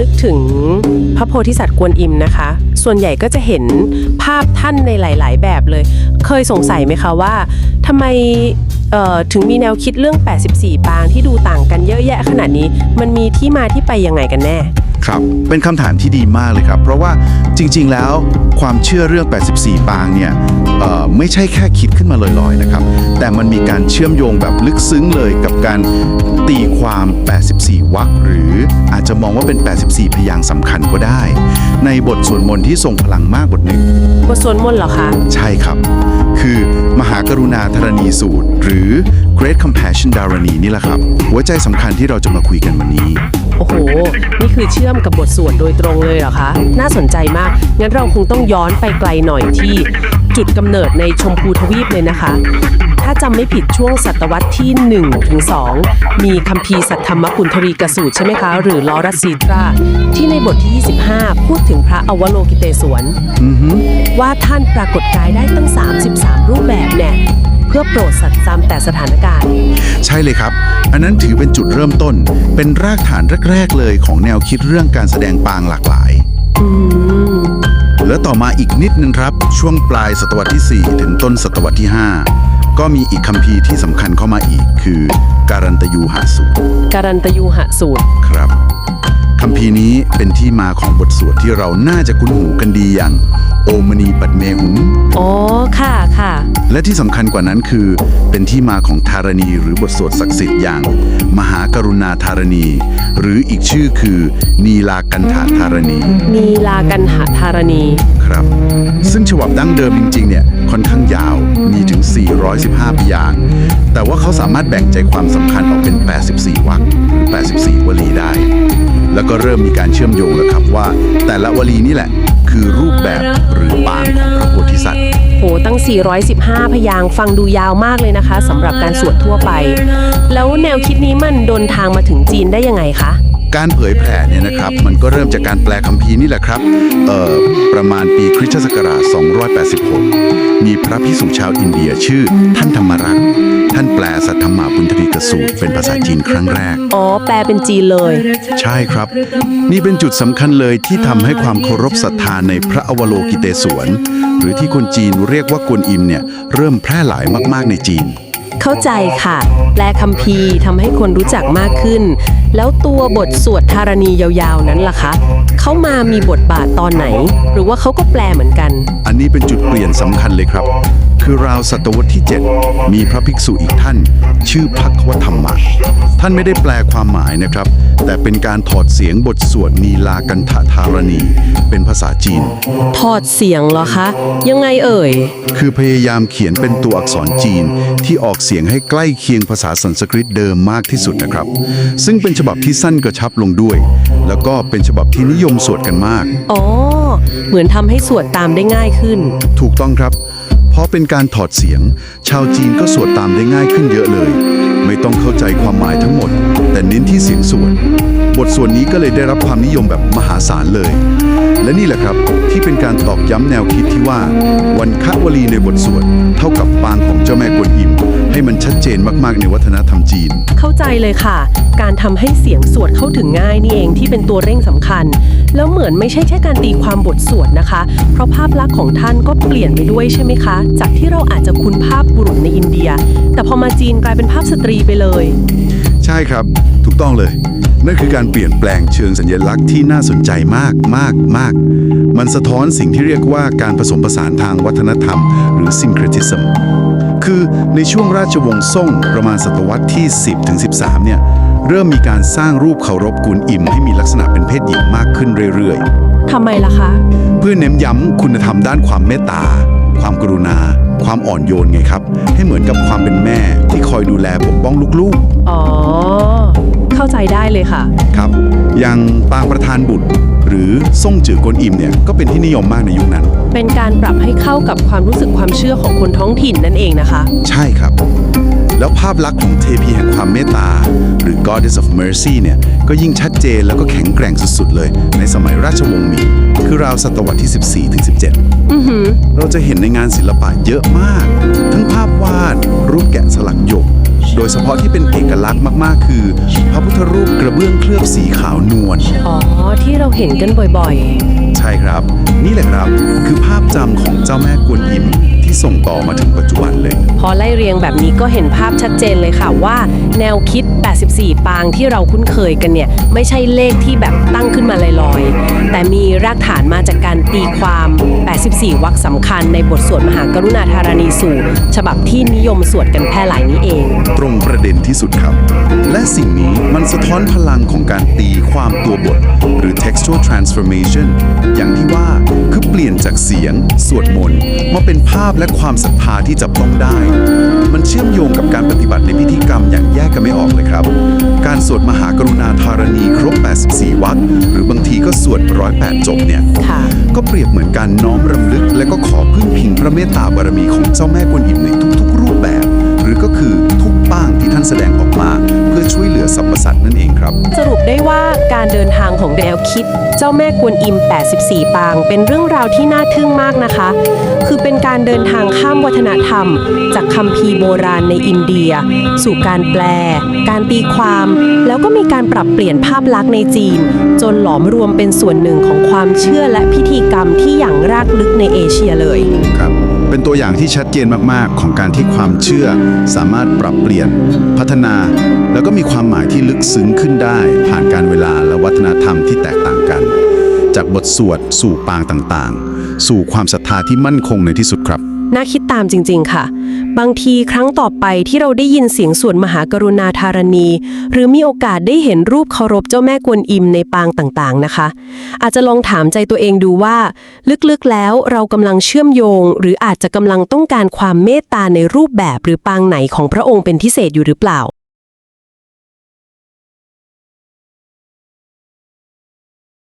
นึกถึงพระโพธิสัตว์กวนอิมนะคะ ส่วนใหญ่ก็จะเห็นภาพท่านในหลาย ๆ แบบเลย เคยสงสัยไหมคะว่าทำไมถึงมีแนวคิดเรื่อง 84 ปางที่ดูต่างกันเยอะแยะขนาดนี้ มันมีที่มาที่ไปยังไงกันแน่ ครับ เป็นคำถามที่ดีมากเลยครับ เพราะว่าจริง ๆ แล้วความเชื่อเรื่อง 84 ปางเนี่ยเอ่อไม่ใช่แค่คิดขึ้นมาลอยๆนะครับ แต่มันมีการเชื่อมโยงแบบลึกซึ้งเลยกับการตีความ 84 วรรคหรืออาจจะมองว่าเป็น 84 พยางค์สำคัญก็ได้ ในบทสวดมนต์ที่ทรงพลังมากบทหนึ่ง บทสวดมนต์เหรอคะ ใช่ครับ คือมหากรุณาธรณีสูตร หรือ Great Compassion Dharani นี่แหละครับ หัวใจสำคัญที่เราจะมาคุยกันวันนี้โอ้โห นี่คือเชื่อมกับบทสวดโดยตรงเลยเหรอคะ น่าสนใจมาก งั้นเราคงต้องย้อนไปไกลหน่อยที่จุดกำเนิดในชมพูทวีปเลยนะคะ ถ้าจำไม่ผิดช่วงศตวรรษที่1ถึง2มีคัมภีร์สัทธรรมกุณทรีกสูตรใช่ไหมคะ หรือลอรัสซีตรา ที่ในบทที่ 25 พูดถึงพระอวโลกิเตศวรว่าท่านปรากฏกายได้ตั้ง 33 รูปแบบแน่เพื่อโปรดสัตว์ตามแต่สถานการณ์ ใช่เลยครับ อันนั้นถือเป็นจุดเริ่มต้น เป็นรากฐานแรก ๆ เลยของแนวคิดเรื่องการแสดงปางหลากหลายแล้วต่อมาอีกนิดนึงครับ ช่วงปลายศตวรรษที่ 4 ถึงต้นศตวรรษที่ 5 ก็มีอีกคัมภีร์ที่สำคัญเข้ามาอีกคือการันตยูหาสูตรการันตยูหะสูตร ครับ คัมภีร์นี้เป็นที่มาของบทสวดที่เราน่าจะคุ้นหูกันดีอย่าง โอมณีปัดเมหุงอ๋อค่ะค่ะ และที่สำคัญกว่านั้นคือ เป็นที่มาของธารณีหรือบทสวดศักดิ์สิทธิ์อย่าง มหากรุณาธารณี หรืออีกชื่อคือ นีลากันธาธารณีมีลากันหาธารณี ครับ ซึ่งฉบับดั้งเดิมจริงๆ เนี่ยค่อนข้างยาวมีถึง 415พยางค์แต่ว่าเขาสามารถแบ่งใจความสำคัญออกเป็น 84 วรรคหรือ 84 วลีได้ แล้วก็เริ่มมีการเชื่อมโยงแล้วครับว่า แต่ละวลีนี่แหละ คือรูปแบบหรือปางของพระโพธิสัตว์ โหตั้ง 415 พยางค์ฟังดูยาวมากเลยนะคะสำหรับการสวดทั่วไป แล้วแนวคิดนี้มันโดนทางมาถึงจีนได้ยังไงคะ การเผยแผ่เนี่ยนะครับ มันก็เริ่มจากการแปลคัมภีร์นี่แหละครับเอ่อประมาณปีคริสตศักราช 286 มีพระพิสุชาวอินเดียชื่อท่านธรรมรักษ์ท่านแปลสัทธรรมาปุณธรีกสูตรเป็นภาษาจีนครั้งแรก อ๋อ แปลเป็นจีนเลย ใช่ครับ นี่เป็นจุดสำคัญเลยที่ทำให้ความเคารพศรัทธาในพระอวโลกิเตศวร หรือที่คนจีนเรียกว่ากวนอิมเนี่ยเริ่มแพร่หลายมากๆในจีน เข้าใจค่ะ แปลคัมภีร์ทำให้คนรู้จักมากขึ้น แล้วตัวบทสวดธารณียาวๆนั้นล่ะคะเขามามีบทบาทตอนไหน หรือว่าเขาก็แปลเหมือนกัน อันนี้เป็นจุดเปลี่ยนสำคัญเลยครับ คือราวศตวรรษที่ 7 มีพระภิกษุอีกท่าน ชื่อพักวธรรมะ ท่านไม่ได้แปลความหมายนะครับ แต่เป็นการถอดเสียงบทสวดนีลากันทธารณี เป็นภาษาจีน ถอดเสียงเหรอคะ ยังไงเอ่ย คือพยายามเขียนเป็นตัวอักษรจีนที่ออกเสียงให้ใกล้เคียงภาษาสันสกฤตเดิมมากที่สุดนะครับ ซึ่งเป็นฉบับที่สั้นกระชับลงด้วย แล้วก็เป็นฉบับที่นิยมสวดกันมาก อ๋อ เหมือนทำให้สวดตามได้ง่ายขึ้น ถูกต้องครับ เพราะเป็นการถอดเสียง ชาวจีนก็สวดตามได้ง่ายขึ้นเยอะเลย ไม่ต้องเข้าใจความหมายทั้งหมด แต่เน้นที่เสียงสวดบทสวดนี้ก็เลยได้รับความนิยมแบบมหาศาลเลย และนี่แหละครับที่เป็นการตอกย้ำแนวคิดที่ว่า วันคะวลีในบทสวดเท่ากับปางของเจ้าแม่กวนอิม ให้มันชัดเจนมากๆในวัฒนธรรมจีน เข้าใจเลยค่ะ การทำให้เสียงสวดเข้าถึงง่ายนี่เองที่เป็นตัวเร่งสำคัญ แล้วเหมือนไม่ใช่แค่การตีความบทสวดนะคะ เพราะภาพลักษณ์ของท่านก็เปลี่ยนไปด้วยใช่ไหมคะ จากที่เราอาจจะคุ้นภาพบุรุษในอินเดีย แต่พอมาจีนกลายเป็นภาพสตรีไปเลย ใช่ครับ ถูกต้องเลย นั่นคือการเปลี่ยนแปลงเชิงสัญลักษณ์ที่น่าสนใจมากมากมาก มันสะท้อนสิ่งที่เรียกว่าการผสมผสานทางวัฒนธรรม หรือ syncretism คือในช่วงราชวงศ์ซ่งประมาณศตวรรษที่ 10ถึง13 เนี่ย เริ่มมีการสร้างรูปเคารพกุนอิมให้มีลักษณะเป็นเพศหญิงมากขึ้นเรื่อยๆทำไมล่ะคะ เพื่อเน้นย้ำคุณธรรมด้านความเมตตา ความกรุณา ความอ่อนโยนไงครับ ให้เหมือนกับความเป็นแม่ที่คอยดูแลปกป้องลูกอ๋อ เข้าใจได้เลยค่ะๆครับ อย่างปางประธานบุตร หรือส่งจือกวนอิมเนี่ยก็เป็นที่นิยมมากในยุคนั้น เป็นการปรับให้เข้ากับความรู้สึกความเชื่อของคนท้องถิ่นนั่นเองนะคะ ใช่ครับ แล้วภาพลักษณ์ของเทพีแห่งความเมตตา หรือ Goddess of Mercy เนี่ย ก็ยิ่งชัดเจนแล้วก็แข็งแกร่งสุดๆเลย ในสมัยราชวงศ์หมิงคือราวศตวรรษที่ 14ถึง17 เราจะเห็นในงานศิลปะเยอะมาก ทั้งภาพวาด รูปแกะสลักหยก โดยเฉพาะที่เป็นเอกลักษณ์มากๆ คือ พระพุทธรูปกระเบื้องเคลือบสีขาวนวล อ๋อ ที่เราเห็นกันบ่อยใช่ครับ นี่แหละครับคือภาพ จำของเจ้าแม่กวนอิมที่ส่งต่อมาถึงปัจจุบันเลยๆพอไล่เรียงแบบนี้ก็เห็นภาพชัดเจนเลยค่ะว่า แนวคิด 84 ปางที่เราคุ้นเคยกันเนี่ย ไม่ใช่เลขที่แบบตั้งขึ้นมาลอยๆ แต่มีรากฐานมาจากการตีความ 84 วรรคสำคัญในบทสวดมหากรุณาธารณีสูตรฉบับที่นิยมสวดกันแพร่หลายนี้เอง ตรงประเด็นที่สุดครับ และสิ่งนี้มันสะท้อนพลังของการตีความตัวบท หรือ textual transformation อย่างที่ว่าคือเปลี่ยนจากเสียง สวดมนต์มาเป็นภาพและความศรัทธาที่จับต้องได้ มันเชื่อมโยงกับการปฏิบัติในพิธีกรรมอย่างแยกกันไม่ออกเลยครับ การสวดมหากรุณาธารณีครบ 84วรรคหรือบางทีก็สวด108จบเนี่ยค่ะก็เปรียบเหมือนการน้อมรำลึก และก็ขอพึ่งพิงพระเมตตาบารมีของเจ้าแม่กวนอิมในทุกๆ รูปแบบ หรือก็คือทุกป้างที่ท่านแสดงออกมา สรรพสัตว์นั่นเองครับ สรุปได้ว่าการเดินทางของแนวคิด เจ้าแม่กวนอิม 84 ปาง เป็นเรื่องราวที่น่าทึ่งมากนะคะ คือเป็นการเดินทางข้ามวัฒนธรรม จากคัมภีร์โบราณในอินเดีย สู่การแปล การตีความ แล้วก็มีการปรับเปลี่ยนภาพลักษณ์ในจีน จนหลอมรวมเป็นส่วนหนึ่งของความเชื่อและพิธีกรรมที่อย่างรากลึกในเอเชียเลยครับ เป็นตัวอย่างที่ชัดเจนมากๆ ของการที่ความเชื่อ สามารถปรับเปลี่ยน พัฒนา แล้วก็มีความหมายที่ลึกซึ้งขึ้นได้ ผ่านการเวลาและวัฒนธรรมที่แตกต่างกัน จากบทสวดสู่ปางต่างๆ สู่ความศรัทธาที่มั่นคงในที่สุดครับ น่าคิดตามจริง ๆ ค่ะ บางทีครั้งต่อไปที่เราได้ยินเสียงสวดมหากรุณาธารณี หรือมีโอกาสได้เห็นรูปเคารพเจ้าแม่กวนอิมในปางต่างๆนะคะ อาจจะลองถามใจตัวเองดูว่า ลึกๆแล้วเรากำลังเชื่อมโยง หรืออาจจะกำลังต้องการความเมตตาในรูปแบบหรือปางไหนของพระองค์เป็นพิเศษอยู่หรือเปล่า